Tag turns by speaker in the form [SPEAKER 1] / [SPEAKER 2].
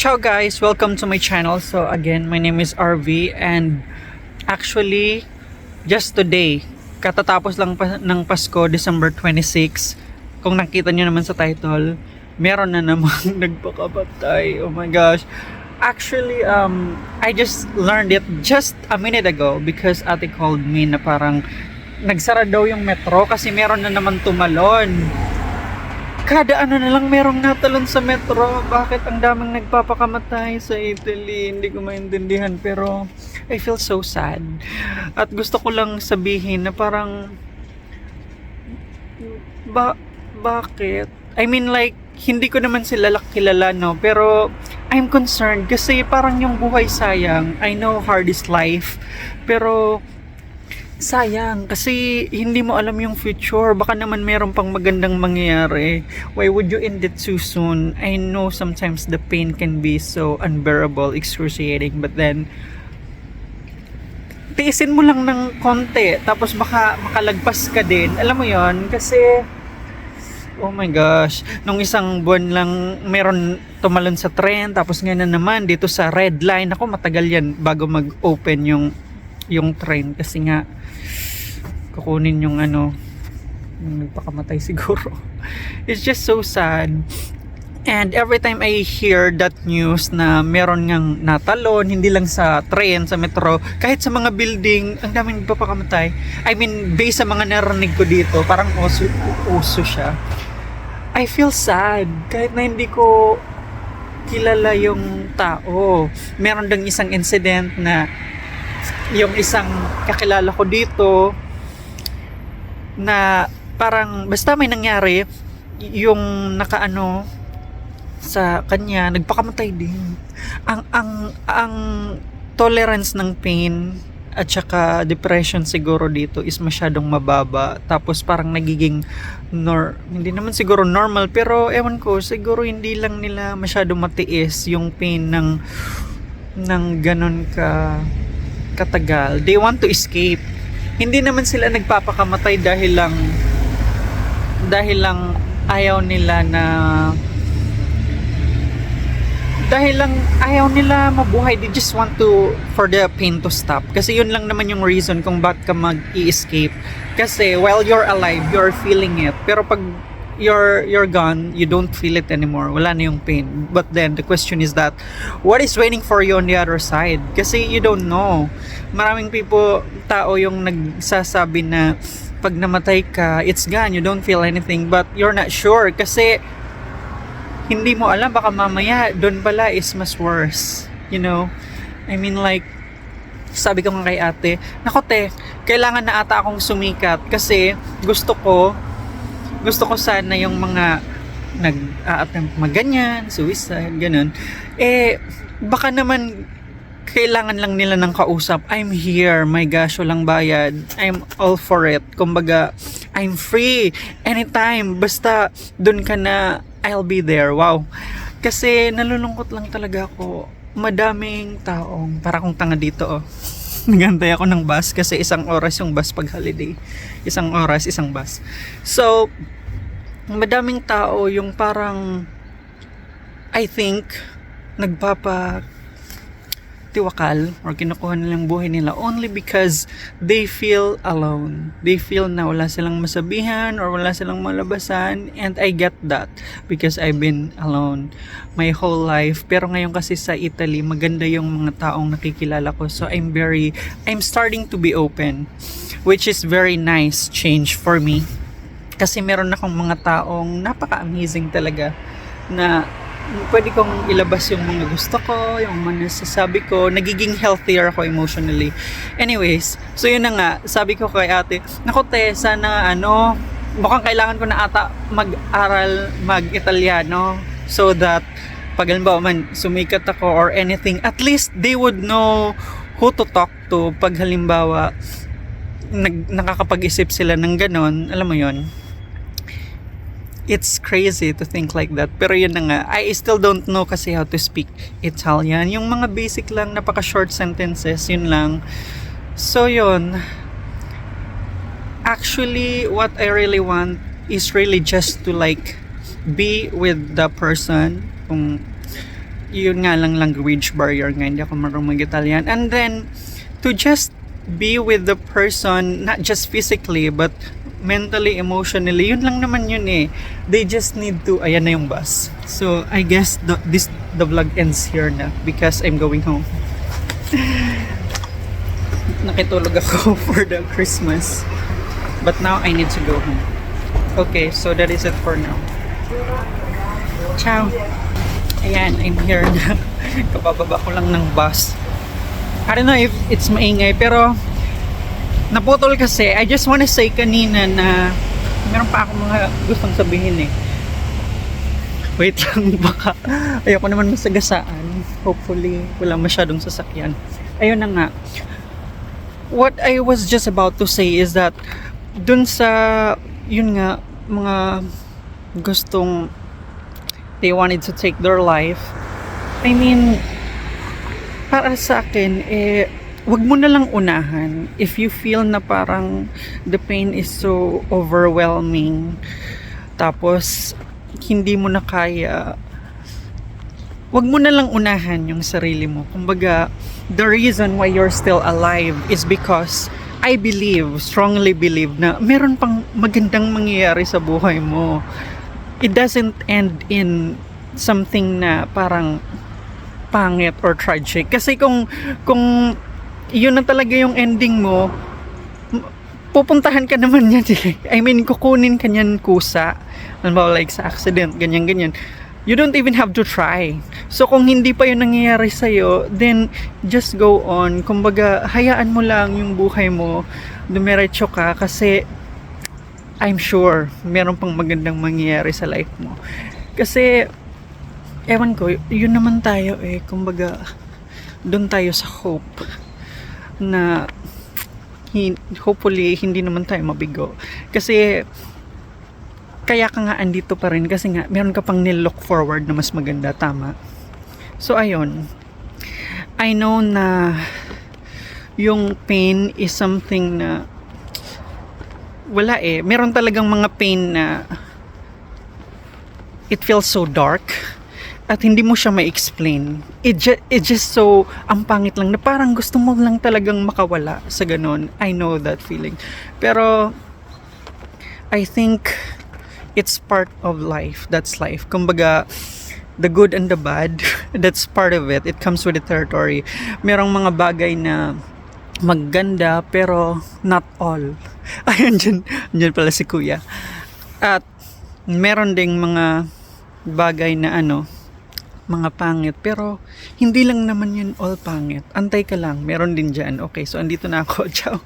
[SPEAKER 1] Ciao guys, welcome to my channel. So again, my name is RV and actually just today, katatapos lang pa ng Pasko, December 26, kung nakita nyo naman sa title, meron na namang nagpakapatay. Oh my gosh. Actually, um, I just learned it just a minute ago because ate called me na parang nagsara daw yung metro kasi meron na naman tumalon kada ano na lang merong natalon sa metro. Bakit ang daming nagpapakamatay sa Italy? Hindi ko maintindihan pero I feel so sad. At gusto ko lang sabihin na parang ba bakit? I mean like hindi ko naman sila kilala no pero I'm concerned kasi parang yung buhay sayang. I know hard is life pero Sayang, kasi hindi mo alam yung future. Baka naman meron pang magandang mangyayari. Why would you end it too soon? I know sometimes the pain can be so unbearable, excruciating, but then tiisin mo lang ng konti tapos baka makalagpas ka din alam mo yon kasi oh my gosh nung isang buwan lang meron tumalon sa tren tapos ngayon na naman dito sa red line ako matagal yan bago mag-open yung yung train kasi nga kukunin yung ano yung nagpakamatay siguro. It's just so sad. And every time I hear that news na meron ngang natalon hindi lang sa train sa metro kahit sa mga building ang daming nagpapakamatay. I mean based sa mga narinig ko dito parang uso, uso siya. I feel sad. Kahit na hindi ko kilala yung tao. Meron dang isang incident na yung isang kakilala ko dito na parang basta may nangyari yung nakaano sa kanya nagpakamatay din. Ang ang ang tolerance ng pain at saka depression siguro dito is masyadong mababa. Tapos parang nagiging nor hindi naman siguro normal pero ewan ko siguro hindi lang nila masyadong matiis yung pain ng ng ganon ka katagal. They want to escape hindi naman sila nagpapakamatay dahil lang dahil lang ayaw nila na dahil lang ayaw nila mabuhay. They just want to for the pain to stop. Kasi yun lang naman yung reason kung bakit ka mag-escape kasi while you're alive you're feeling it. Pero pag you're you're gone you don't feel it anymore. Wala na yung pain. But then the question is that what is waiting for you on the other side? Kasi you don't know. Maraming people tao yung nagsasabi na pag namatay ka it's gone. You don't feel anything. But you're not sure. Kasi hindi mo alam. Baka mamaya doon pala is mas worse. You know? I mean like sabi ko nga kay ate nako te kailangan na ata akong sumikat kasi gusto ko gusto ko sana yung mga nag-a-attempt maganyan, suicide, ganun. Eh, baka naman kailangan lang nila ng kausap. I'm here, my gosh, walang bayad. I'm all for it. Kumbaga, I'm free. Anytime. Basta, dun ka na, I'll be there. Wow. Kasi, nalulungkot lang talaga ako. Madaming taong, para kong tanga dito, oh. Nagantay ako ng bus kasi isang oras yung bus pag holiday. Isang oras, isang bus. So, madaming tao yung parang I think nagpapa tiwakal or kinukuha nilang buhay nila only because they feel alone. They feel na wala silang masabihan or wala silang malabasan and I get that because I've been alone my whole life. Pero ngayon kasi sa Italy, maganda yung mga taong nakikilala ko. So I'm very, I'm starting to be open which is very nice change for me. Kasi meron akong mga taong napaka-amazing talaga na pwede kong ilabas yung mga gusto ko, yung mga nasasabi ko, nagiging healthier ako emotionally. Anyways, so yun na nga, sabi ko kay ate, nako te, sana ano, mukhang kailangan ko na ata mag-aral mag-Italiano so that pag halimbawa man sumikat ako or anything, at least they would know who to talk to pag halimbawa nag, nakakapag-isip sila ng ganon, alam mo yon it's crazy to think like that. Pero yun na nga, I still don't know kasi how to speak Italian. Yung mga basic lang, napaka-short sentences, yun lang. So yun, actually, what I really want is really just to like be with the person. Kung yun nga lang language barrier nga, hindi ako marunong mag-Italian. And then, to just be with the person, not just physically, but mentally, emotionally, yun lang naman yun eh. They just need to, ayan na yung bus. So, I guess the, this, the vlog ends here na because I'm going home. Nakitulog ako for the Christmas. But now, I need to go home. Okay, so that is it for now. Ciao! Ayan, I'm here na. Kabababa ko lang ng bus. I don't know if it's maingay, pero naputol kasi. I just wanna say kanina na meron pa ako mga gustong sabihin eh. Wait lang, baka ayoko naman masagasaan. Hopefully, wala masyadong sasakyan. Ayun na nga. What I was just about to say is that dun sa, yun nga, mga gustong they wanted to take their life. I mean, para sa akin, eh, wag mo na lang unahan. If you feel na parang the pain is so overwhelming, tapos hindi mo na kaya, wag mo na lang unahan yung sarili mo. Kumbaga, the reason why you're still alive is because I believe, strongly believe na meron pang magandang mangyayari sa buhay mo. It doesn't end in something na parang pangit or tragic. Kasi kung kung yun na talaga yung ending mo, pupuntahan ka naman yan. I mean, kukunin ka niyan kusa. Halimbawa like sa accident, ganyan-ganyan. You don't even have to try. So kung hindi pa yun nangyayari sa'yo, then just go on. Kumbaga, hayaan mo lang yung buhay mo. Dumiretso ka kasi I'm sure meron pang magandang mangyayari sa life mo. Kasi, ewan ko, yun naman tayo eh. Kumbaga, doon tayo sa hope na hopefully hindi naman tayo mabigo. Kasi, kaya ka nga andito pa rin kasi nga meron ka pang nilook forward na mas maganda, tama? So, ayun. I know na yung pain is something na wala eh. Meron talagang mga pain na it feels so dark at hindi mo siya ma-explain. It, ju- it just so, ang pangit lang na parang gusto mo lang talagang makawala sa ganun. I know that feeling. Pero, I think it's part of life. That's life. Kumbaga, the good and the bad, that's part of it. It comes with the territory. Merong mga bagay na maganda pero not all. Ayun dyan, dyan pala si kuya. At meron ding mga bagay na ano, mga pangit. Pero hindi lang naman yun all pangit. Antay ka lang, meron din dyan. Okay, so andito na ako. Ciao.